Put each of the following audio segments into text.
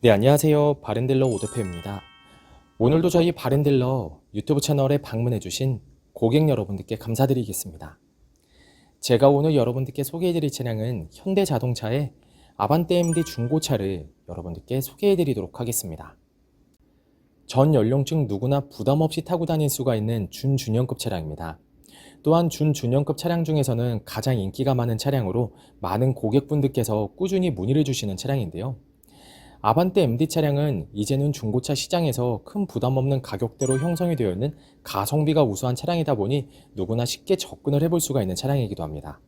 네, 안녕하세요. 바른딜러 오대표입니다. 오늘도 저희 바른딜러 유튜브 채널에 방문해주신 고객 여러분들께 감사드리겠습니다. 제가 오늘 여러분들께 소개해드릴 차량은 현대 자동차의 아반떼 MD 중고차를 여러분들께 소개해드리도록 하겠습니다. 전 연령층 누구나 부담 없이 타고 다닐 수가 있는 준준형급 차량입니다. 또한 준준형급 차량 중에서는 가장 인기가 많은 차량으로 많은 고객분들께서 꾸준히 문의를 주시는 차량인데요. 아반떼 MD 차량은 이제는 중고차 시장에서 큰 부담 없는 가격대로 형성이 되어 있는 가성비가 우수한 차량이다 보니 누구나 쉽게 접근을 해볼 수가 있는 차량이기도 합니다.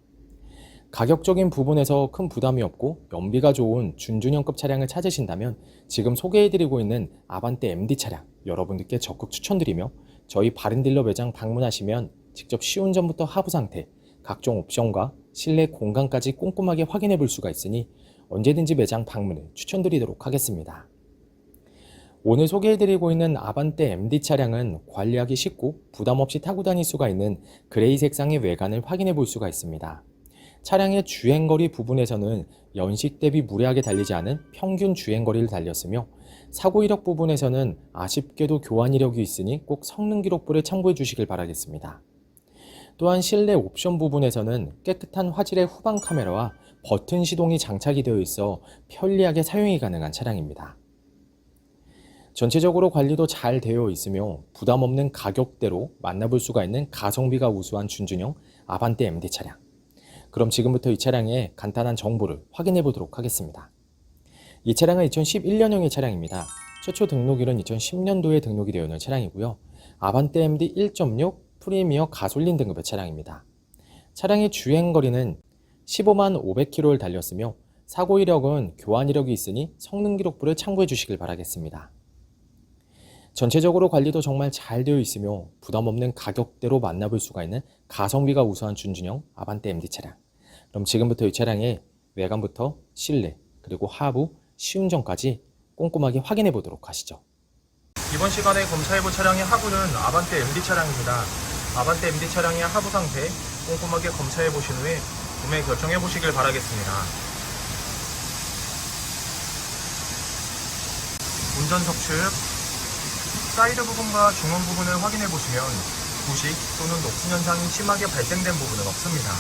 가격적인 부분에서 큰 부담이 없고 연비가 좋은 준준형급 차량을 찾으신다면 지금 소개해드리고 있는 아반떼 MD 차량 여러분들께 적극 추천드리며 저희 바른딜러 매장 방문하시면 직접 시운전부터 하부 상태, 각종 옵션과 실내 공간까지 꼼꼼하게 확인해 볼 수가 있으니 언제든지 매장 방문을 추천드리도록 하겠습니다. 오늘 소개해드리고 있는 아반떼 MD 차량은 관리하기 쉽고 부담 없이 타고 다닐 수가 있는 그레이 색상의 외관을 확인해 볼 수가 있습니다. 차량의 주행거리 부분에서는 연식 대비 무례하게 달리지 않은 평균 주행거리를 달렸으며 사고 이력 부분에서는 아쉽게도 교환 이력이 있으니 꼭 성능 기록부를 참고해 주시길 바라겠습니다. 또한 실내 옵션 부분에서는 깨끗한 화질의 후방 카메라와 버튼 시동이 장착이 되어 있어 편리하게 사용이 가능한 차량입니다. 전체적으로 관리도 잘 되어 있으며 부담 없는 가격대로 만나볼 수가 있는 가성비가 우수한 준준형 아반떼 MD 차량. 그럼 지금부터 이 차량의 간단한 정보를 확인해 보도록 하겠습니다. 이 차량은 2011년형의 차량입니다. 최초 등록일은 2010년도에 등록이 되어 있는 차량이고요. 아반떼 MD 1.6 프리미어 가솔린 등급의 차량입니다. 차량의 주행 거리는 15만 500km를 달렸으며 사고 이력은 교환 이력이 있으니 성능 기록부를 참고해 주시길 바라겠습니다. 전체적으로 관리도 정말 잘 되어 있으며 부담 없는 가격대로 만나볼 수가 있는 가성비가 우수한 준준형 아반떼 MD 차량. 그럼 지금부터 이 차량의 외관부터 실내 그리고 하부 시운전까지 꼼꼼하게 확인해 보도록 하시죠. 이번 시간에 검사해볼 차량의 하부는 아반떼 MD 차량입니다. 아반떼 MD 차량의 하부 상태 꼼꼼하게 검사해 보신 후에 구매 결정해 보시길 바라겠습니다. 운전석 측 사이드 부분과 중원 부분을 확인해 보시면 부식 또는 녹슨 현상이 심하게 발생된 부분은 없습니다.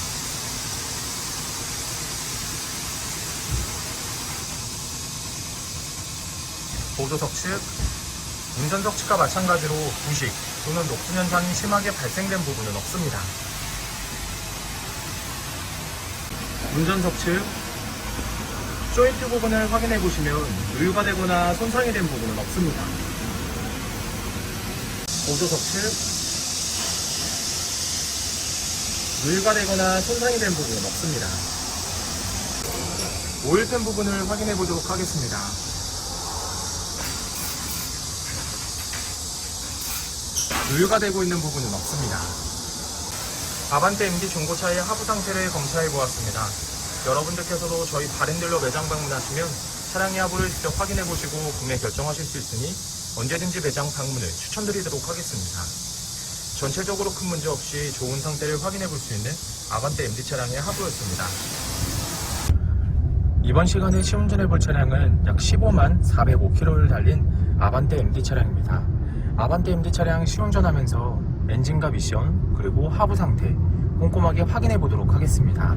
보조석 측 운전석 측과 마찬가지로 부식 또는 녹슨 현상이 심하게 발생된 부분은 없습니다. 운전석 측 조인트 부분을 확인해 보시면 누유가 되거나 손상이 된 부분은 없습니다. 보조석 측 누유가 되거나 손상이 된 부분은 없습니다. 오일팬 부분을 확인해 보도록 하겠습니다. 누유가 되고 있는 부분은 없습니다. 아반떼 MD 중고차의 하부 상태를 검사해 보았습니다. 여러분들께서도 저희 바렌딜러 매장 방문하시면 차량의 하부를 직접 확인해 보시고 구매 결정하실 수 있으니 언제든지 매장 방문을 추천드리도록 하겠습니다. 전체적으로 큰 문제 없이 좋은 상태를 확인해 볼 수 있는 아반떼 MD 차량의 하부였습니다. 이번 시간에 시운전해 볼 차량은 약 15만 405km를 달린 아반떼 MD 차량입니다. 아반떼 MD 차량 시운전하면서 엔진과 미션 그리고 하부 상태 꼼꼼하게 확인해 보도록 하겠습니다.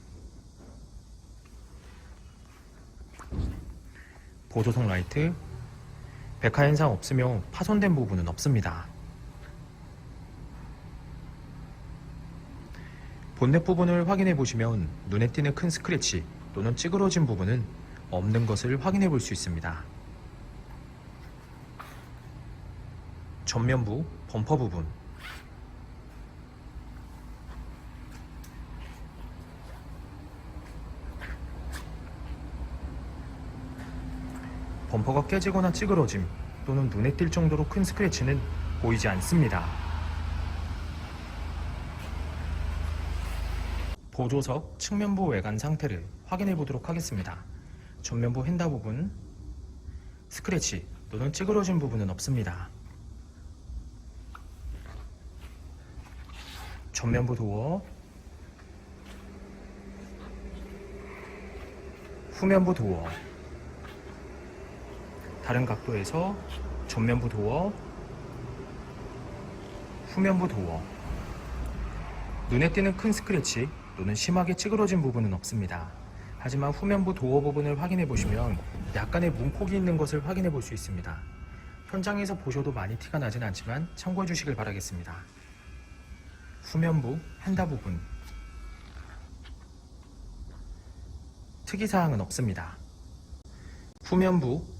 보조석 라이트 백화 현상 없으며 파손된 부분은 없습니다. 본넷 부분을 확인해 보시면 눈에 띄는 큰 스크래치 또는 찌그러진 부분은 없는 것을 확인해 볼 수 있습니다. 전면부 범퍼 부분 범퍼가 깨지거나 찌그러짐 또는 눈에 띌 정도로 큰 스크래치는 보이지 않습니다. 보조석 측면부 외관 상태를 확인해 보도록 하겠습니다. 전면부 휀다 부분 스크래치 또는 찌그러진 부분은 없습니다. 전면부 도어 후면부 도어 다른 각도에서 전면부 도어, 후면부 도어. 눈에 띄는 큰 스크래치 또는 심하게 찌그러진 부분은 없습니다. 하지만 후면부 도어 부분을 확인해 보시면 약간의 문콕이 있는 것을 확인해 볼 수 있습니다. 현장에서 보셔도 많이 티가 나진 않지만 참고해 주시길 바라겠습니다. 후면부 핸다 부분. 특이사항은 없습니다. 후면부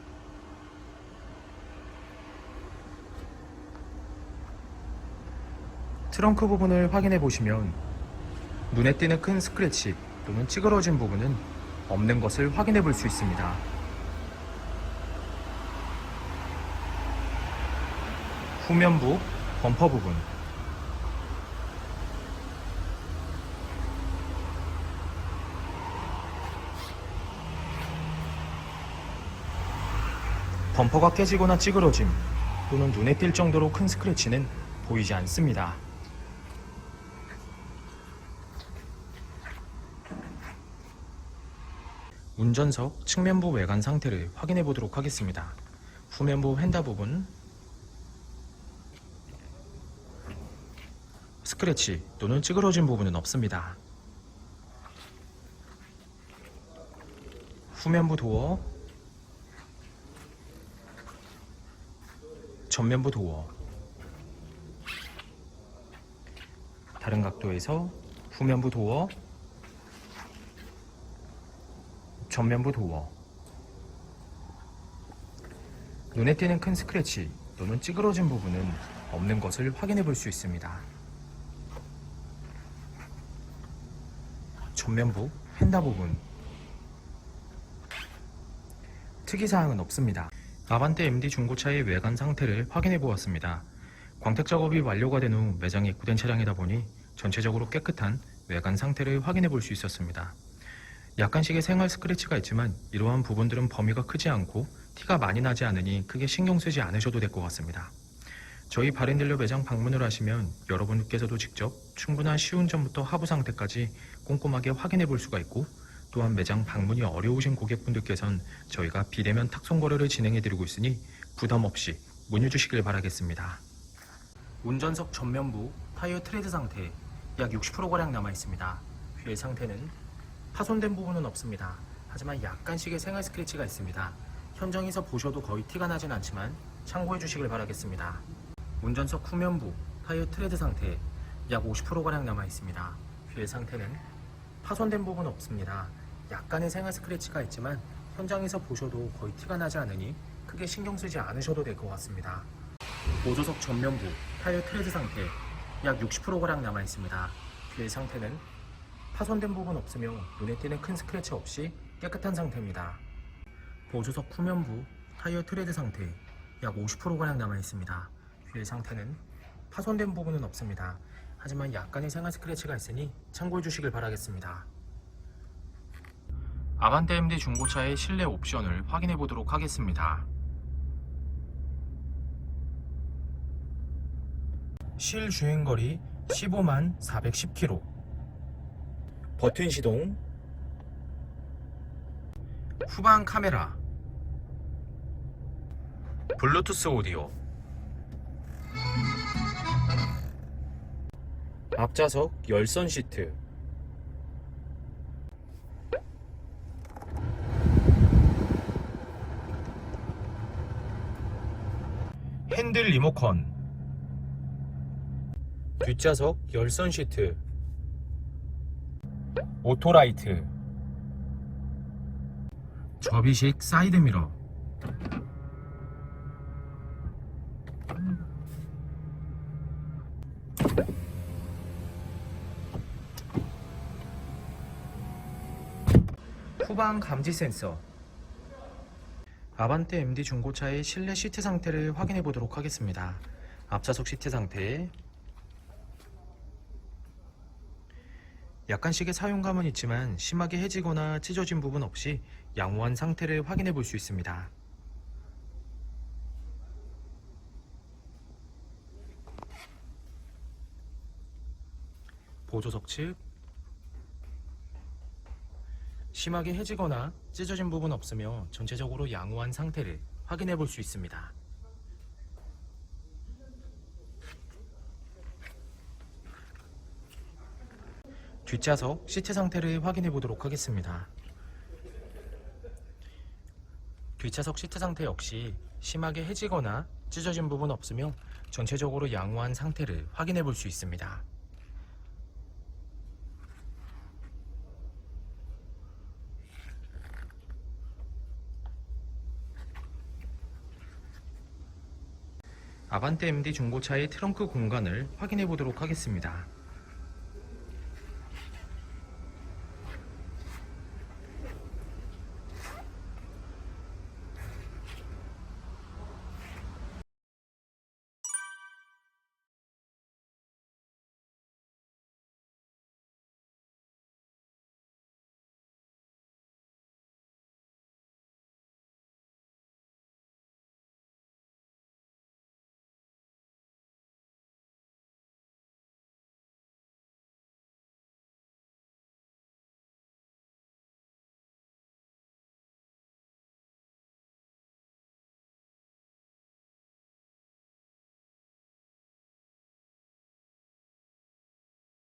트렁크 부분을 확인해 보시면 눈에 띄는 큰 스크래치 또는 찌그러진 부분은 없는 것을 확인해 볼 수 있습니다. 후면부 범퍼 부분 범퍼가 깨지거나 찌그러짐 또는 눈에 띌 정도로 큰 스크래치는 보이지 않습니다. 운전석 측면부 외관 상태를 확인해 보도록 하겠습니다. 후면부 휀다 부분 스크래치 또는 찌그러진 부분은 없습니다. 후면부 도어 전면부 도어 다른 각도에서 후면부 도어 전면부 도어 눈에 띄는 큰 스크래치 또는 찌그러진 부분은 없는 것을 확인해 볼 수 있습니다. 전면부 휀다 부분 특이사항은 없습니다. 아반떼 MD 중고차의 외관 상태를 확인해 보았습니다. 광택 작업이 완료가 된 후 매장에 입고된 차량이다 보니 전체적으로 깨끗한 외관 상태를 확인해 볼 수 있었습니다. 약간씩의 생활 스크래치가 있지만 이러한 부분들은 범위가 크지 않고 티가 많이 나지 않으니 크게 신경 쓰지 않으셔도 될 것 같습니다. 저희 바렌딜러 매장 방문을 하시면 여러분께서도 직접 충분한 시운전부터 하부 상태까지 꼼꼼하게 확인해 볼 수가 있고 또한 매장 방문이 어려우신 고객분들께선 저희가 비대면 탁송 거래를 진행해 드리고 있으니 부담 없이 문의 주시길 바라겠습니다. 운전석 전면부 타이어 트레드 상태 약 60%가량 남아 있습니다. 휠 상태는 파손된 부분은 없습니다. 하지만 약간씩의 생활 스크래치가 있습니다. 현장에서 보셔도 거의 티가 나진 않지만 참고해 주시길 바라겠습니다. 운전석 후면부 타이어 트레드 상태 약 50%가량 남아 있습니다. 휠 상태는 파손된 부분 없습니다. 약간의 생활 스크래치가 있지만 현장에서 보셔도 거의 티가 나지 않으니 크게 신경 쓰지 않으셔도 될 것 같습니다. 보조석 전면부 타이어 트레드 상태 약 60%가량 남아 있습니다. 휠 상태는 파손된 부분 없으며 눈에 띄는 큰 스크래치 없이 깨끗한 상태입니다. 보조석 후면부 타이어 트레드 상태 약 50%가량 남아 있습니다. 휠 상태는 파손된 부분은 없습니다. 하지만 약간의 생활 스크래치가 있으니 참고해 주시길 바라겠습니다. 아반떼 MD 중고차의 실내 옵션을 확인해 보도록 하겠습니다. 실 주행거리 15만 410km 버튼 시동. 후방 카메라. 블루투스 오디오. 앞좌석 열선 시트. 핸들 리모컨. 뒷좌석 열선 시트 오토라이트. 접이식 사이드미러. 후방 감지 센서. 아반떼 MD 중고차의 실내 시트 상태를 확인해 보도록 하겠습니다. 앞좌석 시트 상태 약간씩의 사용감은 있지만 심하게 해지거나 찢어진 부분 없이 양호한 상태를 확인해 볼 수 있습니다. 보조석 측 심하게 해지거나 찢어진 부분 없으며 전체적으로 양호한 상태를 확인해 볼 수 있습니다. 뒷좌석 시트 상태를 확인해 보도록 하겠습니다. 뒷좌석 시트 상태 역시 심하게 해지거나 찢어진 부분 없으며 전체적으로 양호한 상태를 확인해 볼 수 있습니다. 아반떼 MD 중고차의 트렁크 공간을 확인해 보도록 하겠습니다.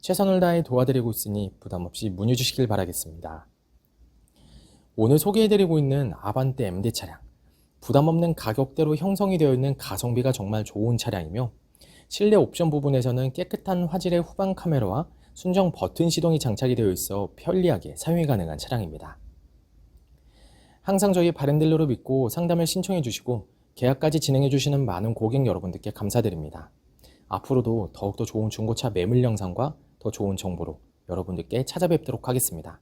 최선을 다해 도와드리고 있으니 부담 없이 문의 주시길 바라겠습니다. 오늘 소개해드리고 있는 아반떼 MD 차량, 부담 없는 가격대로 형성이 되어 있는 가성비가 정말 좋은 차량이며 실내 옵션 부분에서는 깨끗한 화질의 후방 카메라와 순정 버튼 시동이 장착이 되어 있어 편리하게 사용이 가능한 차량입니다. 항상 저희 바렌딜러를 믿고 상담을 신청해 주시고 계약까지 진행해 주시는 많은 고객 여러분들께 감사드립니다. 앞으로도 더욱더 좋은 중고차 매물 영상과 더 좋은 정보로 여러분들께 찾아뵙도록 하겠습니다.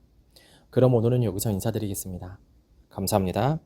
그럼 오늘은 여기서 인사드리겠습니다. 감사합니다.